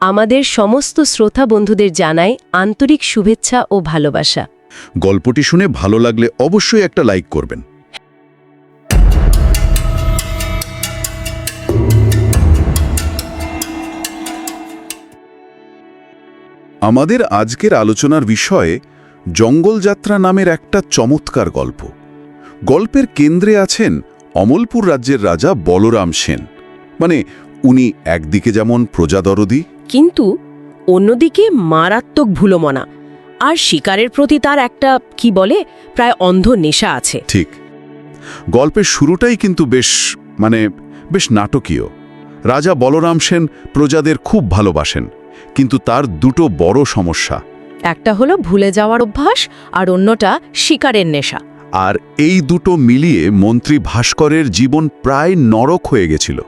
আমাদের সমস্ত শ্রোতা বন্ধুদের জানাই আন্তরিক শুভেচ্ছা ও ভালোবাসা। গল্পটি শুনে ভালো লাগলে অবশ্যই একটা লাইক করবেন। আমাদের আজকের আলোচনার বিষয়ে জঙ্গলযাত্রা নামের একটা চমৎকার গল্প। গল্পের কেন্দ্রে আছেন অমলপুর রাজ্যের রাজা বলরাম সেন। মানে উনি একদিকে যেমন প্রজাদরদি কিন্তু অন্যদিকে মারাত্মক ভুলমনা। আর শিকারের প্রতি তার একটা কি বলে প্রায় অন্ধ নেশা আছে। ঠিক। গল্পের শুরুটাই কিন্তু বেশ মানে বেশ নাটকীয়। রাজা বলরাম সেন প্রজাদের খুব ভালোবাসেন কিন্তু তার দুটো বড় সমস্যা। একটা হলো ভুলে যাওয়ার অভ্যাস আর অন্যটা শিকারের নেশা। আর এই দুটো মিলিয়ে মন্ত্রী ভাস্করের জীবন প্রায় নরক হয়ে গেছিল।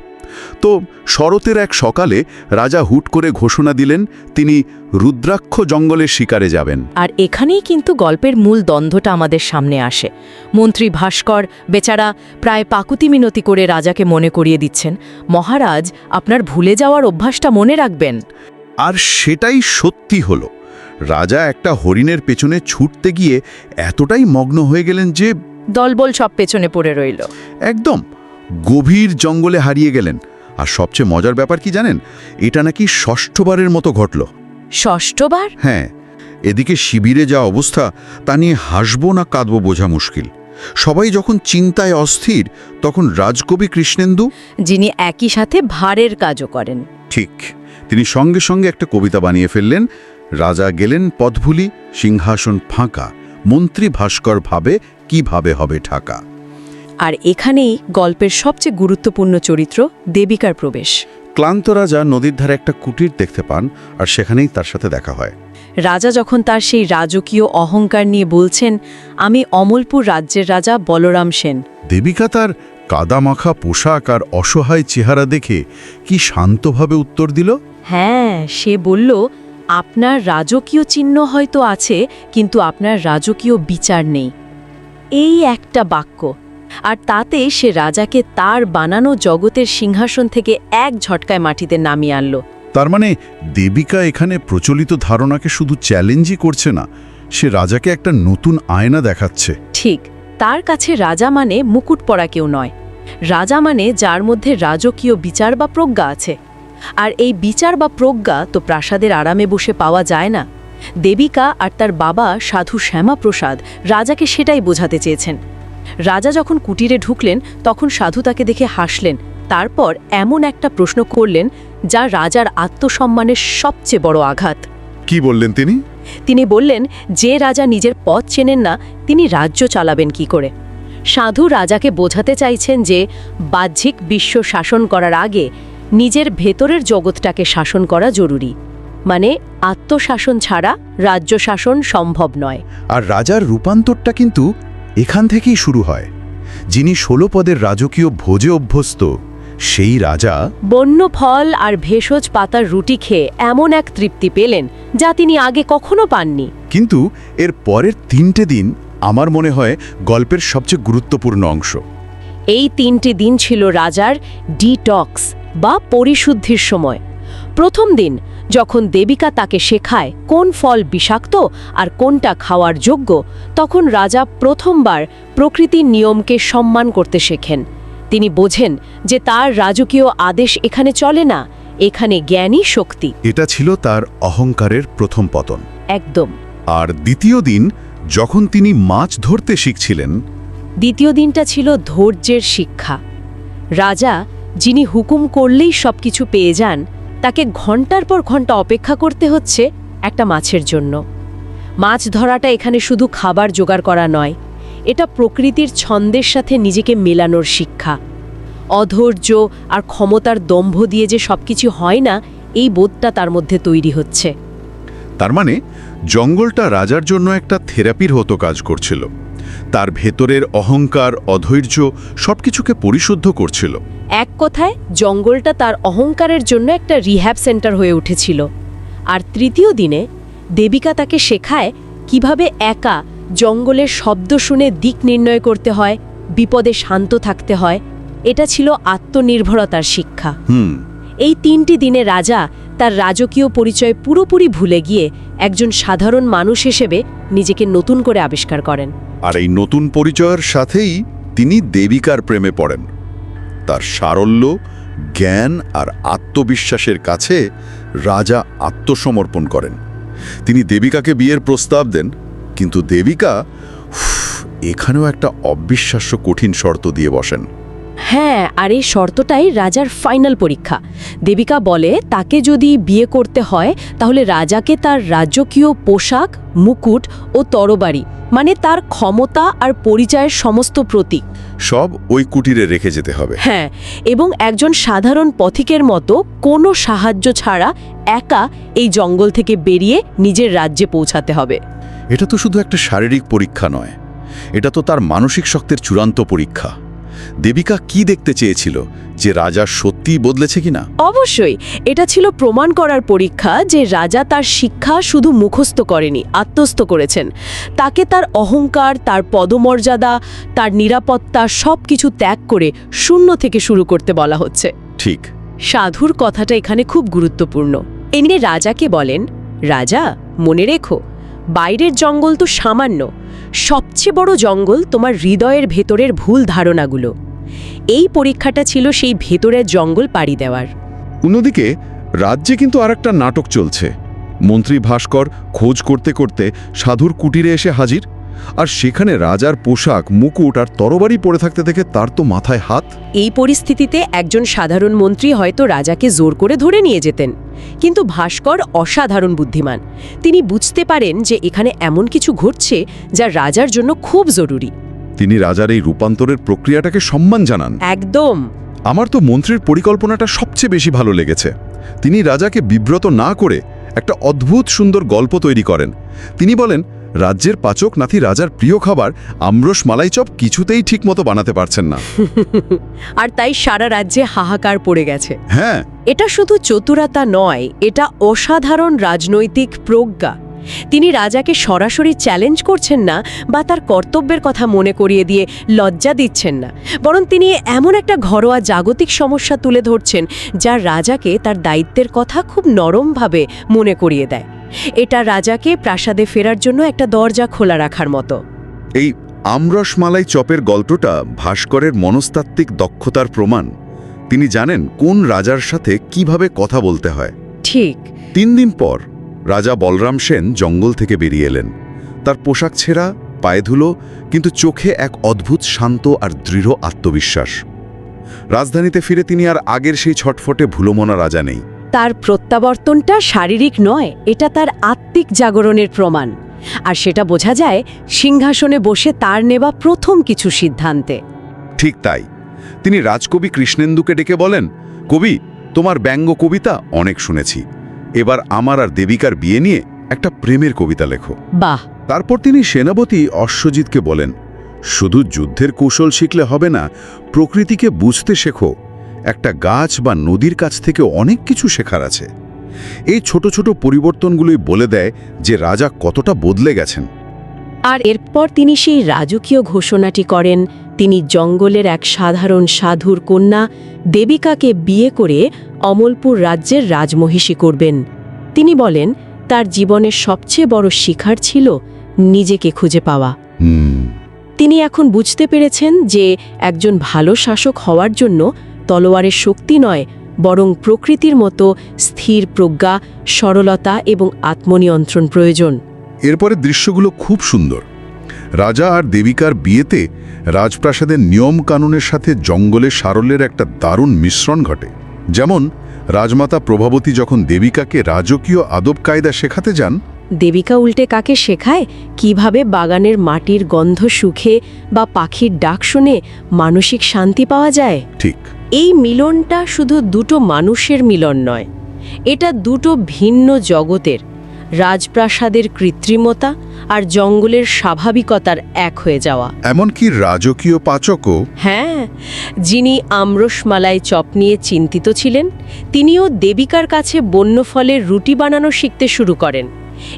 তো শরতের এক সকালে রাজা হুট করে ঘোষণা দিলেন তিনি রুদ্রাক্ষ জঙ্গলের শিকারে যাবেন। আর এখানেই কিন্তু গল্পের মূল দ্বন্দ্বটা আমাদের সামনে আসে। মন্ত্রী ভাস্কর বেচারা প্রায় পাকুতি মিনতি করে রাজাকে মনে করিয়ে দিচ্ছেন মহারাজ আপনার ভুলে যাওয়ার অভ্যাসটা মনে রাখবেন। আর সেটাই সত্যি হলো রাজা একটা হরিণের পেছনে ছুটতে গিয়ে এতটাই মগ্ন হয়ে গেলেন যে দলবল সব পেছনে পড়ে রইল। একদম গভীর জঙ্গলে হারিয়ে গেলেন। আর সবচেয়ে মজার ব্যাপার কি জানেন? এটা নাকি ষষ্ঠবারের মতো ঘটল। ষষ্ঠবার? হ্যাঁ এদিকে শিবিরে যা অবস্থা তা নিয়ে হাসবো না কাঁদবো বোঝা মুশকিল। সবাই যখন চিন্তায় অস্থির তখন রাজকবি কৃষ্ণেন্দু? যিনি একই সাথে ভারের কাজও করেন। ঠিক তিনি সঙ্গে সঙ্গে একটা কবিতা বানিয়ে ফেললেন রাজা গেলেন পদভুলি সিংহাসন ফাঁকা মন্ত্রী ভাস্কর ভাবে কীভাবে হবে ঢাকা? আর এখানেই গল্পের সবচেয়ে গুরুত্বপূর্ণ চরিত্র দেবিকার প্রবেশ। ক্লান্ত রাজা নদীর ধারে একটা কুটির দেখতে পান আর সেখানেই তার সাথে দেখা হয়। রাজা যখন তার সেই রাজকীয় অহংকার নিয়ে বলছেন আমি অমলপুর রাজ্যের রাজা বলরাম সেন। দেবিকা তার কাদামাখা পোশাক আর অসহায় চেহারা দেখে কি শান্তভাবে উত্তর দিল? হ্যাঁ সে বলল আপনার রাজকীয় চিহ্ন হয়তো আছে কিন্তু আপনার রাজকীয় বিচার নেই। এই একটা বাক্য। আর তাতে সে রাজাকে তার বানানো জগতের সিংহাসন থেকে এক ঝটকায় মাটিতে নামিয়ে আনলো। তার মানে দেবিকা এখানে প্রচলিত ধারণাকে শুধু চ্যালেঞ্জই করছে না সে রাজাকে একটা নতুন আয়না দেখাচ্ছে। ঠিক তার কাছে রাজা মানে মুকুট পরা কেউ নয়। রাজা মানে যার মধ্যে রাজকীয় বিচার বা প্রজ্ঞা আছে। আর এই বিচার বা প্রজ্ঞা তো প্রাসাদের আরামে বসে পাওয়া যায় না। দেবিকা আর তার বাবা সাধু শ্যামাপ্রসাদ রাজাকে সেটাই বোঝাতে চেয়েছেন। রাজা যখন কুটিরে ঢুকলেন তখন সাধু তাকে দেখে হাসলেন। তারপর এমন একটা প্রশ্ন করলেন যা রাজার আত্মসম্মানের সবচেয়ে বড় আঘাত। কি বললেন তিনি? তিনি বললেন যে রাজা নিজের পথ চেনেন না তিনি রাজ্য চালাবেন কি করে? সাধু রাজাকে বোঝাতে চাইছেন যে বাহ্যিক বিশ্ব শাসন করার আগে নিজের ভেতরের জগৎটাকে শাসন করা জরুরি। মানে আত্মশাসন ছাড়া রাজ্য শাসন সম্ভব নয়। আর রাজার রূপান্তরটা কিন্তু এখান থেকেই শুরু হয়। যিনি ষোলো পদের রাজকীয় ভোজে অভ্যস্ত সেই রাজা বন্য ফল আর ভেষজ পাতার রুটি খেয়ে এমন এক তৃপ্তি পেলেন যা তিনি আগে কখনো পাননি। কিন্তু এর পরের তিনটে দিন আমার মনে হয় গল্পের সবচেয়ে গুরুত্বপূর্ণ অংশ। এই তিনটি দিন ছিল রাজার ডিটক্স বা পরিশুদ্ধির সময়। প্রথম দিন যখন দেবিকা তাকে শেখায় কোন ফল বিষাক্ত আর কোনটা খাওয়ার যোগ্য তখন রাজা প্রথমবার প্রকৃতির নিয়মকে সম্মান করতে শেখেন। তিনি বোঝেন যে তার রাজকীয় আদেশ এখানে চলে না এখানে জ্ঞানী শক্তি। এটা ছিল তার অহংকারের প্রথম পতন। একদম। আর দ্বিতীয় দিন যখন তিনি মাছ ধরতে শিখছিলেন দ্বিতীয় দিনটা ছিল ধৈর্যের শিক্ষা। রাজা যিনি হুকুম করলেই সবকিছু পেয়ে যান তাকে ঘণ্টার পর ঘণ্টা অপেক্ষা করতে হচ্ছে একটা মাছের জন্য। মাছ ধরাটা এখানে শুধু খাবার জোগাড় করা নয়, এটা প্রকৃতির ছন্দের সাথে নিজেকে মেলানোর শিক্ষা। অধৈর্য আর ক্ষমতার দম্ভ দিয়ে যে সবকিছু হয় না, এই বোধটা তার মধ্যে তৈরি হচ্ছে। তার মানে জঙ্গলটা রাজার জন্য একটা থেরাপির হতো কাজ করছিল। তার ভেতরের অহংকার, অধৈর্য সবকিছুকে পরিশুদ্ধ করছিল। এক কথায় জঙ্গলটা তার অহংকারের জন্য একটা রিহ্যাব সেন্টার হয়ে উঠেছিল। আর তৃতীয় দিনে দেবিকা তাকে শেখায় কীভাবে একা জঙ্গলের শব্দ শুনে দিক নির্ণয় করতে হয় বিপদে শান্ত থাকতে হয়। এটা ছিল আত্মনির্ভরতার শিক্ষা। হুম। এই তিনটি দিনে রাজা তার রাজকীয় পরিচয় পুরোপুরি ভুলে গিয়ে একজন সাধারণ মানুষ হিসেবে নিজেকে নতুন করে আবিষ্কার করেন। আর এই নতুন পরিচয়ের সাথেই তিনি দেবিকার প্রেমে পড়েন। তার সারল্য, জ্ঞান আর আত্মবিশ্বাসের কাছে রাজা আত্মসমর্পণ করেন। তিনি দেবিকাকে বিয়ের প্রস্তাব দেন, কিন্তু দেবিকা এখানেও একটা অবিশ্বাস্য কঠিন শর্ত দিয়ে বসেন। হ্যাঁ আর এই শর্তটাই রাজার ফাইনাল পরীক্ষা। দেবিকা বলে, তাকে যদি বিয়ে করতে হয়, তাহলে রাজাকে তার রাজকীয় পোশাক, মুকুট ও তরবারি মানে তার ক্ষমতা আর পরিচয়ের সমস্ত প্রতীক। সব ওই কুটিরে রেখে যেতে হবে। হ্যাঁ এবং একজন সাধারণ পথিকের মতো কোনো সাহায্য ছাড়া একা এই জঙ্গল থেকে বেরিয়ে নিজের রাজ্যে পৌঁছাতে হবে। এটা তো শুধু একটা শারীরিক পরীক্ষা নয় এটা তো তার মানসিক শক্তির চূড়ান্ত পরীক্ষা। দেবিকা কি দেখতে চেয়েছিল? যে রাজা সত্যিই বদলেছে কিনা? অবশ্যই। এটা ছিল প্রমাণ করার পরীক্ষা যে রাজা তার শিক্ষা শুধু মুখস্থ করেনি আত্মস্থ করেছেন। তাকে তার অহংকার তার পদমর্যাদা তার নিরাপত্তা সব কিছু ত্যাগ করে শূন্য থেকে শুরু করতে বলা হচ্ছে। ঠিক। সাধুর কথাটা এখানে খুব গুরুত্বপূর্ণ। এ রাজাকে বলেন রাজা মনে রেখো বাইরের জঙ্গল তো সামান্য সবচেয়ে বড় জঙ্গল তোমার হৃদয়ের ভেতরের ভুল ধারণাগুলো। এই পরীক্ষাটা ছিল সেই ভেতরের জঙ্গল পাড়ি দেওয়ার। অন্যদিকে, রাজ্যে কিন্তু আর নাটক চলছে। মন্ত্রী ভাস্কর খোঁজ করতে করতে সাধুর কুটিরে এসে হাজির। আর সেখানে রাজার পোশাক মুকুট আর তরবারি পড়ে থাকতে দেখে তার তো মাথায় হাত। এই পরিস্থিতিতে একজন সাধারণ মন্ত্রী হয়তো রাজাকে জোর করে ধরে নিয়ে যেতেন। কিন্তু ভাস্কর অসাধারণ বুদ্ধিমান। তিনি বুঝতে পারেন যে এখানে এমন কিছু ঘটছে যা রাজার জন্য খুব জরুরি। তিনি রাজার এই রূপান্তরের প্রক্রিয়াটাকে সম্মান জানান। একদম। আমার তো মন্ত্রীর পরিকল্পনাটা সবচেয়ে বেশি ভালো লেগেছে। তিনি রাজাকে বিব্রত না করে একটা অদ্ভুত সুন্দর গল্প তৈরি করেন। তিনি বলেন রাজ্যের পাচক নাথি রাজার প্রিয় খাবার আমরস মালাই চপ কিছুতেই ঠিকমতো বানাতে পারছেন না। আর তাই সারা রাজ্যে হাহাকার পড়ে গেছে। হ্যাঁ। এটা শুধু চতুরতা নয় এটা অসাধারণ রাজনৈতিক প্রজ্ঞা। তিনি রাজাকে সরাসরি চ্যালেঞ্জ করছেন না বা তার কর্তব্যের কথা মনে করিয়ে দিয়ে লজ্জা দিচ্ছেন না। বরং তিনি এমন একটা ঘরোয়া জাগতিক সমস্যা তুলে ধরছেন যা রাজাকে তার দায়িত্বের কথা খুব নরমভাবে মনে করিয়ে দেয়। এটা রাজাকে প্রাসাদে ফেরার জন্য একটা দরজা খোলা রাখার মতো। এই আমরস মালাই চপের গল্পটা ভাস্করের মনস্তাত্ত্বিক দক্ষতার প্রমাণ। তিনি জানেন কোন রাজার সাথে কীভাবে কথা বলতে হয়। ঠিক। তিন দিন পর রাজা বলরাম সেন জঙ্গল থেকে বেরিয়ে এলেন। তার পোশাক ছেঁড়া পায়ে ধুলো কিন্তু চোখে এক অদ্ভুত শান্ত আর দৃঢ় আত্মবিশ্বাস। রাজধানীতে ফিরে তিনি আর আগের সেই ছটফটে ভুলোমনা রাজা নেই। তার প্রত্যাবর্তনটা শারীরিক নয় এটা তার আত্মিক জাগরণের প্রমাণ। আর সেটা বোঝা যায় সিংহাসনে বসে তার নেওয়া প্রথম কিছু সিদ্ধান্তে। ঠিক তাই। তিনি রাজকবি কৃষ্ণেন্দুকে ডেকে বলেন কবি তোমার ব্যঙ্গ কবিতা অনেক শুনেছি। এবার আমার আর দেবিকার বিয়ে নিয়ে একটা প্রেমের কবিতা লেখো। বাহ! তারপর তিনি সেনাপতি অশ্বজিৎকে বলেন শুধু যুদ্ধের কৌশল শিখলে হবে না প্রকৃতিকে বুঝতে শেখো। একটা গাছ বা নদীর কাছ থেকে অনেক কিছু শেখার আছে। এই ছোট ছোট পরিবর্তনগুলোই বলে দেয় যে রাজা কতটা বদলে গেছেন। আর এরপর তিনি সেই রাজকীয় ঘোষণাটি করেন তিনি জঙ্গলের এক সাধারণ সাধুর কন্যা দেবিকাকে বিয়ে করে অমলপুর রাজ্যের রাজমহিষী করবেন। তিনি বলেন তার জীবনের সবচেয়ে বড় শিখার ছিল নিজেকে খুঁজে পাওয়া। তিনি এখন বুঝতে পেরেছেন যে একজন ভালো শাসক হওয়ার জন্য তলোয়ারের শক্তি নয় বরং প্রকৃতির মতো স্থির প্রজ্ঞা সরলতা এবং আত্মনিয়ন্ত্রণ প্রয়োজন। এরপরে দৃশ্যগুলো খুব সুন্দর। রাজা আর দেবিকার বিয়েতে রাজপ্রাসাদের নিয়ম কানুনের সাথে জঙ্গলে সারল্যের একটা দারুণ মিশ্রণ ঘটে। যেমন রাজমাতা প্রভাবতী যখন দেবিকাকে রাজকীয় আদব কায়দা শেখাতে যান দেবিকা উল্টে কাকে শেখায়? কীভাবে বাগানের মাটির গন্ধ সুখে বা পাখির ডাক শুনে মানসিক শান্তি পাওয়া যায়? ঠিক। এই মিলনটা শুধু দুটো মানুষের মিলন নয় এটা দুটো ভিন্ন জগতের রাজপ্রাসাদের কৃত্রিমতা আর জঙ্গলের স্বাভাবিকতার এক হয়ে যাওয়া। এমনকি রাজকীয় পাচকও। হ্যাঁ যিনি আমরসমালায় চপ নিয়ে চিন্তিত ছিলেন তিনিও দেবিকার কাছে বন্যফলের রুটি বানানো শিখতে শুরু করেন।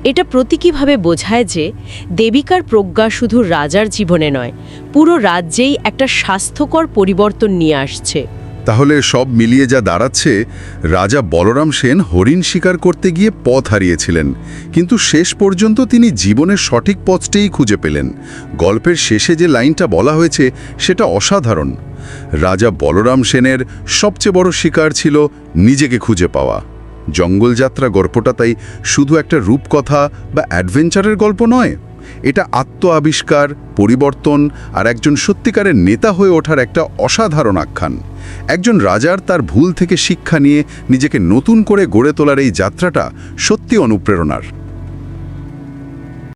এটা প্রতীকীভাবে বোঝায় যে দেবিকার প্রজ্ঞা শুধু রাজার জীবনে নয় পুরো রাজ্যেই একটা স্বাস্থ্যকর পরিবর্তন নিয়ে আসছে। তাহলে সব মিলিয়ে যা দাঁড়াচ্ছে, রাজা বলরাম সেন হরিণ শিকার করতে গিয়ে পথ হারিয়েছিলেন। কিন্তু শেষ পর্যন্ত তিনি জীবনের সঠিক পথটাই খুঁজে পেলেন। গল্পের শেষে যে লাইনটা বলা হয়েছে, সেটা অসাধারণ। রাজা বলরাম সেনের সবচেয়ে বড় শিকার ছিল নিজেকে খুঁজে পাওয়া। জঙ্গলযাত্রা গল্পটা তাই শুধু একটা রূপকথা বা অ্যাডভেঞ্চারের গল্প নয়। এটা আত্ম আবিষ্কার পরিবর্তন আর একজন সত্যিকারের নেতা হয়ে ওঠার একটা অসাধারণ আখ্যান। একজন রাজার তার ভুল থেকে শিক্ষা নিয়ে নিজেকে নতুন করে গড়ে তোলার এই যাত্রাটা সত্যি অনুপ্রেরণার।